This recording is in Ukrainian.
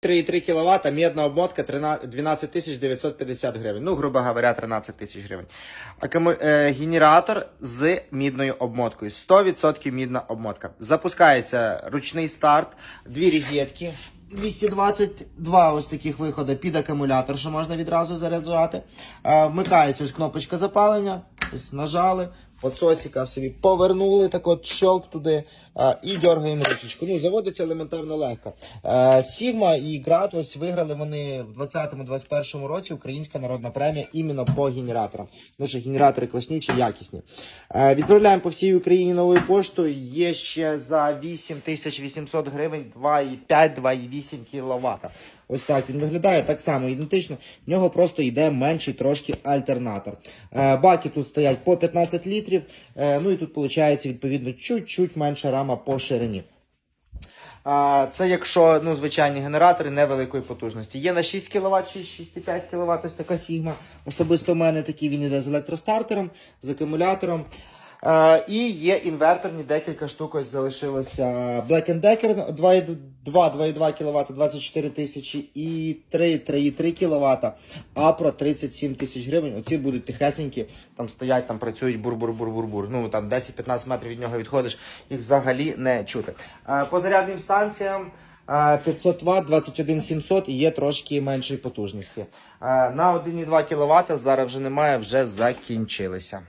3,3 кВт, медна обмотка 13 12 950 гривень. Ну, грубо говоря, 13 тисяч гривень. Акуму... Е, генератор з мідною обмоткою. 100% мідна обмотка. Запускається ручний старт, дві розетки. 222 ось таких виходи під акумулятор, що можна відразу заряджати. Е, вмикається ось кнопочка запалення. Ось нажали, подсосика собі повернули, так от щелк туди а, і дергаємо ручечку. Ну, заводиться елементарно легко. Е, Сігма і Град виграли вони в 2020-2021 році Українська народна премія іменно по генераторам. Тому що генератори класнючі, якісні. Е, Відправляємо по всій Україні новою поштою. Є ще за 8800 гривень 2,5-2,8 кВт. Ось так він виглядає так само ідентично. В нього просто йде менший трошки альтернатор. Е, баки тут стоять по 15 літрів. Е, ну і тут виходить відповідно чуть-чуть менша рама по ширині. Це якщо ну, звичайні генератори невеликої потужності. Є на 6 кВт, 6-6,5 кВт, ось така Sigma. Особисто в мене такий він іде з електростартером, з акумулятором. Е, і є інверторні, декілька штук ось залишилося. Black Decker 2,2 кВт 24 тисячі і 3,3 кВт, Апро 37 тисяч гривень. Оці будуть тихесенькі, там стоять, там працюють бур-бур-бур-бур-бур. Ну там 10-15 метрів від нього відходиш, їх взагалі не чути. Е, По зарядним станціям. е, 500 Вт, 21700 і є трошки меншої потужності. Е, На 1,2 кВт зараз вже немає, вже закінчилися.